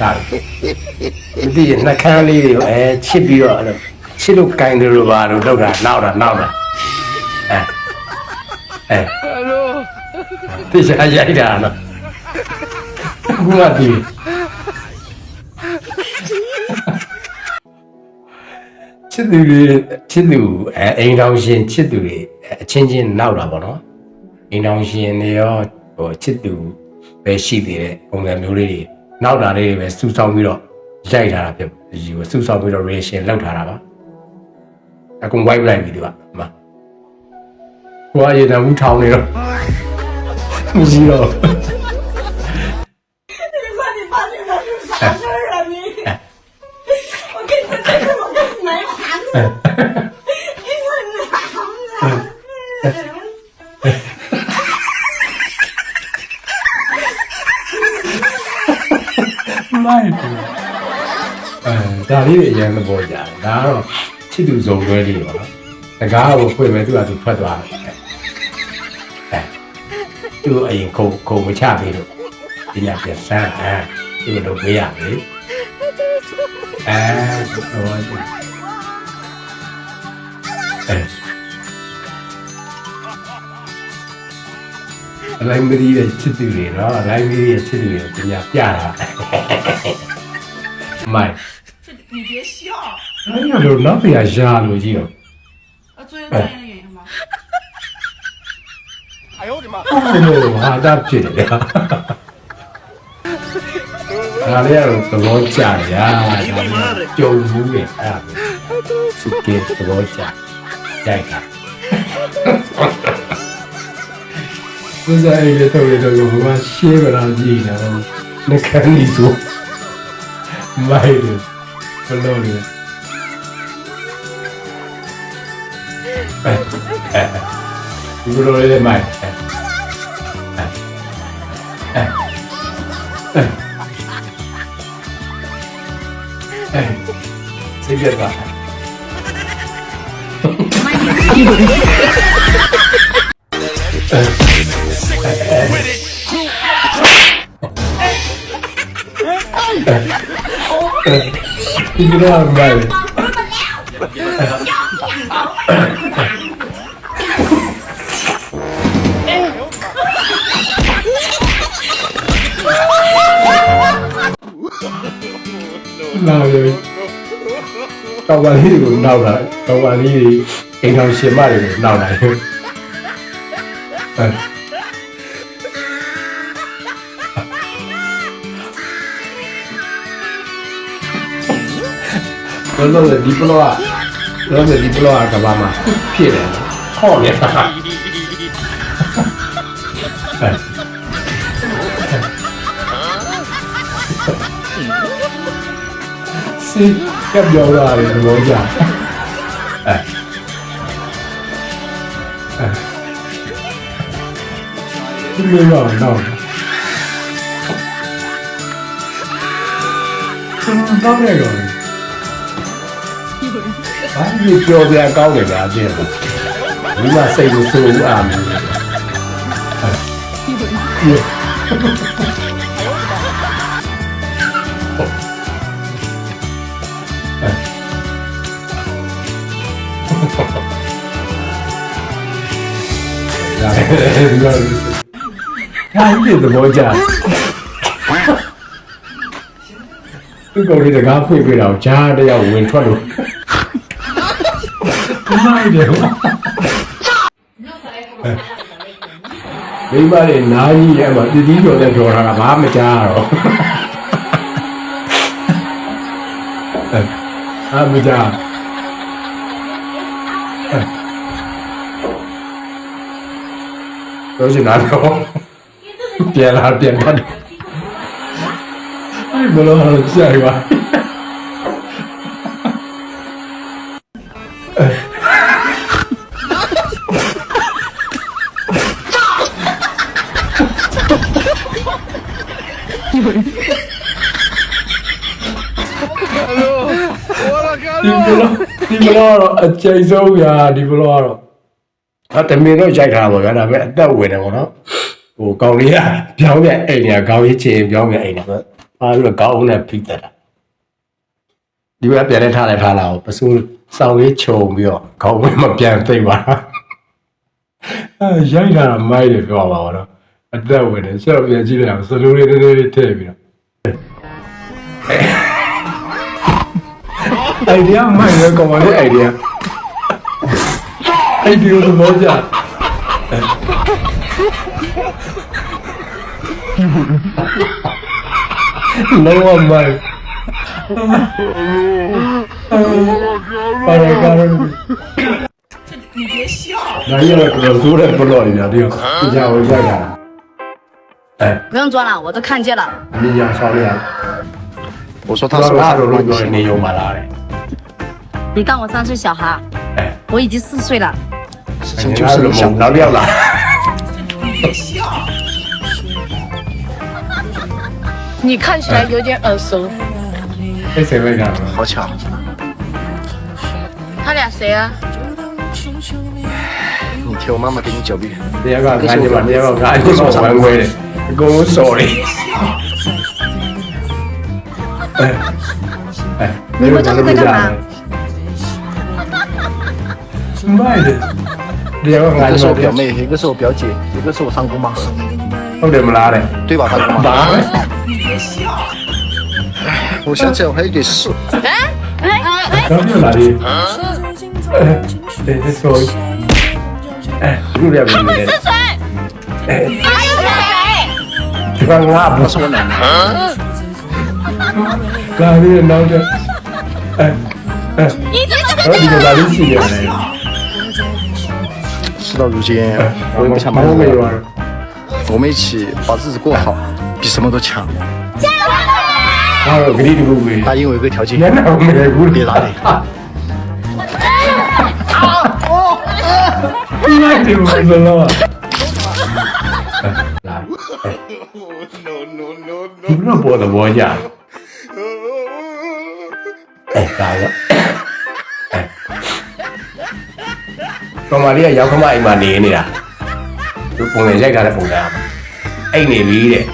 ဒါဒီနှကန်းလေးတွေကိုအဲချစ်ပြီးတော့အဲ့လိုချစ်လို့ကင်တယ်လို့ပါလို့လောက်တာနောက်တာနောက်တာအဲအဲတိကျရိုက်တာနော်ဘုရားဒီချစ်သူတွေချစ်သူအဲအိမ်တော်ရှင်ချစ်သူတွေအချင်းချင်းနောက်တာပေါ့နော်အိမ်တော်ရှင်တွေရောဟိုချစ်သူ ပဲရှိသေးတဲ့ပုံစံမျိုးလေးတွေနောက်တာလေးတွေပဲစူဆောင်းပြီးတော့ရိုက်ထားတာဖြစ်ဒီကိုစူဆောင်းပြီးတော့ reaction လောက်ထားတာပါအကုန် wipe လိုက်ပြီဒီကမှဟိုအရင်ကဘူးထောင်းနေတော့မရှိတော့ လေးတွေအရင်သဘောကျတယ်ဒါကတော့ချစ်သူဇုံတွဲလေးပါနော်တကားကိုဖွင့်မယ်သူကသူဖွက်သွားတယ်အဲသူအရင်ခုံခုံမချပေးလို့ဒီညပြန်ဆန်းအဲသူတို့ပေးရလေအဲတော့အဲလိုင်းမရီရဲ့ချစ်သူတွေနော်လိုင်းမရီရဲ့ချစ်သူတွေပညာပြတာမိုက် 那你留浪费啊，下路去了。啊，昨天昨天的原因吗？哎呦我的妈！这路哈，那绝的呀！那里有怎么讲呀？教母的啊，是给怎么讲？再看。不是哎，别特别特别，我把写个让你然后那看你说，卖的不露脸。 တယ်ဘလို့လဲဒီ လိုလေးမိုက်စိတ်ပြတ်ပါဒီလိုမှလည်းလာလေတော့ပါလေးကိုနောက်လာတော့ပါလေးတွေအိမ်တော်ရှင်မတွေကိုနောက်လာတယ်အဲဘယ်လိုလဲဒီပလောကဘယ်လိုလဲဒီပလောကကဘာမှာဖြစ်တယ်ခေါ့နေတာ စီကပ်ပြောရတဲ့သဘောကြအဲအဲဒီလိုတော့တော့တော့နေတော့ဘာလို့ပြောပြကောင်းတယ်ဗျာအချင်းဒီမှာစိတ်ကိုစိုးဦးအားမယ်ဒါ ဒီလိုဒါဒီသဘောကျသူကောင်လေးတကားဖွင့်ပြတော့ဂျားတယောက်ဝင်ထွက်လို့မိုက်တယ်မိမလေးနားကြီးရဲ့မှာတတိကျော်နဲ့ပြောတာကဘာမှကြားရတော့အာမကြား ပြောချင်တာတော့ပြန်လာပြန်ဖတ်အဲ့ဘလို့ဟာကြာပါဒီဘလို့ဒီဘလို့တော့အကျဉ်းဆုံးရာဒီဘလို့ကတော့ အတမင်တော့ရိုက်ထားပါဗျာဒါပေမဲ့အသက်ဝင်တယ်ပေါ့နော်ဟိုကောင်းလေးကပြောင်းပြန်အိမ်ညာကောင်းရေးချင်ပြောင်းပြန်အိမ်ညာအားပြီးတော့ကောင်းအောင်နဲ့ဖိတက်တာဒီဘက်ပြန်လဲထားလဲထားလာအောင်ပစိုးစောင်းလေးခြုံပြီးတော့ခေါင်းဝင်မပြန်သိမ့်ပါအဲရိုက်တာမိုက်တယ်ပြောပါတော့အသက်ဝင်တယ်ဆက်ပြန်ကြည့်လိုက်အောင်စလိုလေးလေးလေးထည့်ပြီးတော့အိုင်ဒီယာမိုက်ရကောင်မလေးအိုင်ဒီယာ 你有么子？来我买。哎呦，我到。你别笑。来，我哥走了不落雨了，回家回家去。哎，不用装了，我都看见了。你讲啥呢？我说他是那种人，你有么子？你当我三岁小孩？哎，我已经四岁了。事情就是你想老料了。你看起来有点耳熟，这谁会干？好巧，他俩谁啊？你听我妈妈给你狡辩。你要不要看见嘛？你要不要看见嘛？我玩过的，跟我说的。哎哎，你们这是在干嘛？卖的，你要不要看见嘛一个是我表？妹，一个是我表姐，一个是我三姑妈，我怎么拉的？对吧，三姑妈？妈的！我想起来我还有点事。刚又哪里？哎，对，再说一。哎，又两个女的。谁？哎，还有谁？这个我不她是我奶奶。哪里人闹的？哎哎，你怎么在哪里？事到如今，我也不想瞒着我们一起把日子过好，比什么都强。我给你的不会。答应我一个条件，原来我没屋里别哪里？那就不是了。来，你不能播的我讲。哎，来了。 ကောင်မလေးကရောက်ခမအိမ်မှာနေနေတာသူပုံနဲ့ရိုက်ထားတဲ့ပုံစံอ่ะအိမ်နေပြီတဲ့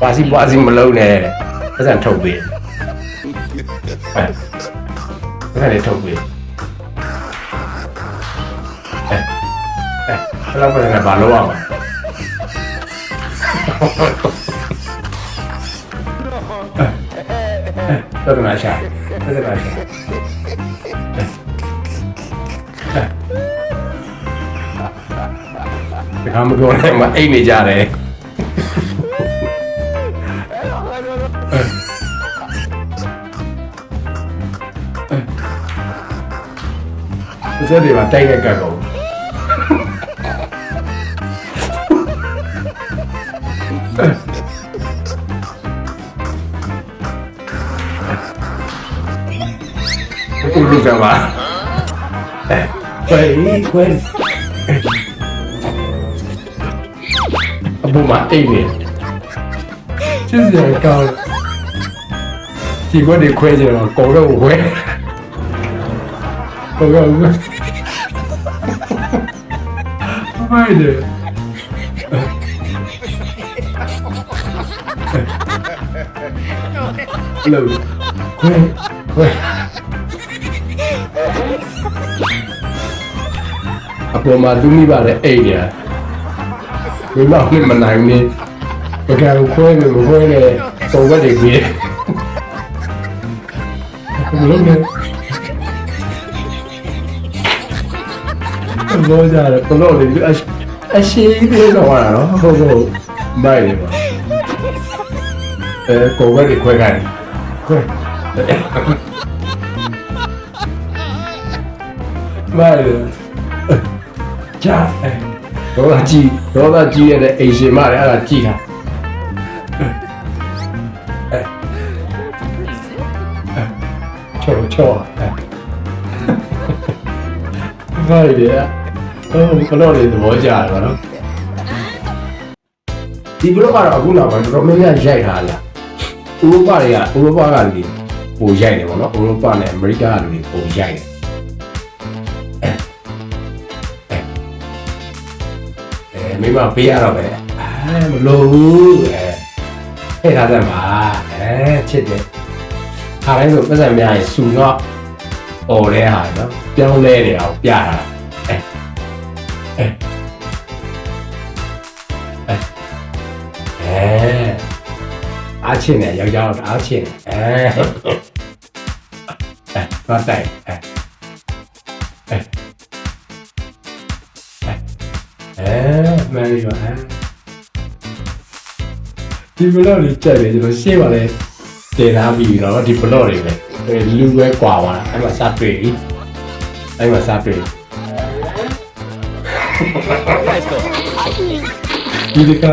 ပါစီပွားစီမလုံးနဲ့တဲ့ပတ်စံထုတ်ပေးအဲပတ်စံလေးထုတ်ပေးအဲအဲဘယ်လောက်ပတ်စံနဲ့ဘာလုပ်ရမလဲသဒ္ဒနာရှာသ ဒီကမပြောနဲ့မအိတ်နေကြတယ်ဒီစက်တွေမှာတိုက်တဲ့ကတ်ကုန်ဒီလိုကမှာအဲခွေခွေ အဘူမအိတ်နေချစ်စရာကောင်းဒီကွက်တွေခွဲကြတော့ကောတော့ဝဲကောတော့ဝဲမိုက်တယ်လို့ခွဲခွဲအပေါ်မှာသူမိပါတဲ့အိတ်ညာ မိမနဲ့မနိုင်နေပကံခွဲနေမခွဲနေပုံဝက်တွေကြီးဘယ်လိုလဲဘောကြတယ်ဘလို့လေအရှိအရှိပြေးတော့ရတာနော်ဟုတ်ဟုတ်မိုက်တယ်ပါအဲ ပုံဝက်တွေခွဲခိုင်းခွဲမိုက်တယ်ကြာဒေါသကြီးဒေါသကြီးရတဲ့အိမ်ရှင်မလည်းအဲ့ဒါကြည့်တာချောချောဘာလဲဟိုဘလို့လေသဘောကျတယ်ဗောနော်ဒီဘလို့ကတော့အခုနောက်ပိုင်းတော်တော်များများရိုက်ထားလားဥရောပတွေကဥရောပကလူတွေပိုရိုက်တယ်ဗောနော်ဥရောပနဲ့အမေရိကကလူတွေပိုရိုက်တယ် မိမပေးရတော့ပဲအာအဲမလို့ဘူးအဲထည့်ထားတယ်မှာအဲချစ်တယ်ခါတိုင်းဆိုပတ်စံများရင်စူတော့អော်လဲဟာနော်ပြောင်းလဲနေအောင်ပြတာအဲအဲအဲအဲအားချင်းနဲ့ယောက်ျားတော့အားချင်းအဲအဲတော့တိုက် မန်ရီပါအဲဒီဘလော့လေးကြက်တယ်ကျွန်တော်ရှေ့ပါလဲတင်ထားပြီးတော့ဒီဘလော့တွေပဲလူပဲကွာသွားအဲ့မှာစတွေ့ပြီအဲ့မှာစတွေ့ပြီဒီက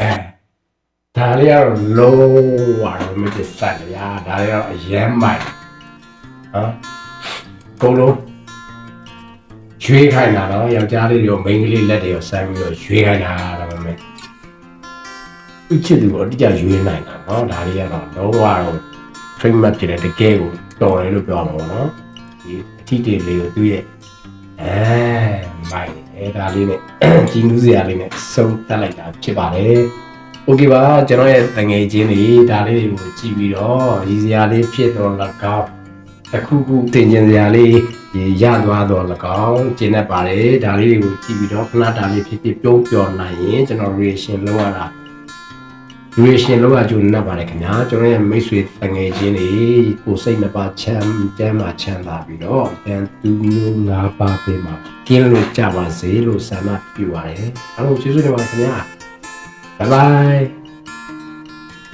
အဲဒါလေးကတော့လုံးဝတော့မစ်ဆက်ရဒါလေးကတော့အရမ်းမိုက်ဟမ်ကုန်လုံး ရွေးခိုင်းတာတော့ယောက်ျားလေးတွေကိုမိန်းကလေးလက်တွေကိုဆမ်းပြီးတော့ရွေးခိုင်းတာတော့မင်းသူချစ်သူကိုအတိအကျရွေးနိုင်တာเนาะဒါလေးကတော့လုံးဝတော့ train map ဖြစ်တဲ့တကယ်ကိုတော်တယ်လို့ပြောမှာပေါ့နော်ဒီအထီးတွေလေးကိုသူ့ရဲ့အဲမိုက်အဲဒါလေးနဲ့ ကြီးနူးစရာလေးနဲ့စုံတက်လိုက်တာဖြစ်ပါတယ်โอเคပါကျွန်တော်ရဲ့တငယ်ချင်းတွေဒါလေးတွေကိုကြည့်ပြီးတော့ရည်စရာလေးဖြစ်တော့၎င်း တစ်ခုခုတင်ကျင်စရာလေးရသွားတော့၎င်းကျင်းတတ်ပါတယ်ဒါလေးတွေကိုကြည့်ပြီးတော့ခဏတာလေးဖြစ်ဖြစ်ပြုံးပြောနိုင်ရင်ကျွန်တော် reaction လုပ်ရတာ duration လောက်အကျိုးနပ်ပါတယ်ခင်ဗျာကျွန်တော်ရဲ့မိတ်ဆွေတငယ်ချင်းတွေကိုစိတ်နှပါချမ်းကျမ်းမှာချမ်းသာပြီးတော့တန်သူမျိုးငါးပါးပေးမှာကင်းလို့ကြပါစေလို့ဆန္ဒပြုပါတယ်အားလုံးကျေးဇူးတင်ပါတယ်ခင်ဗျာ bye bye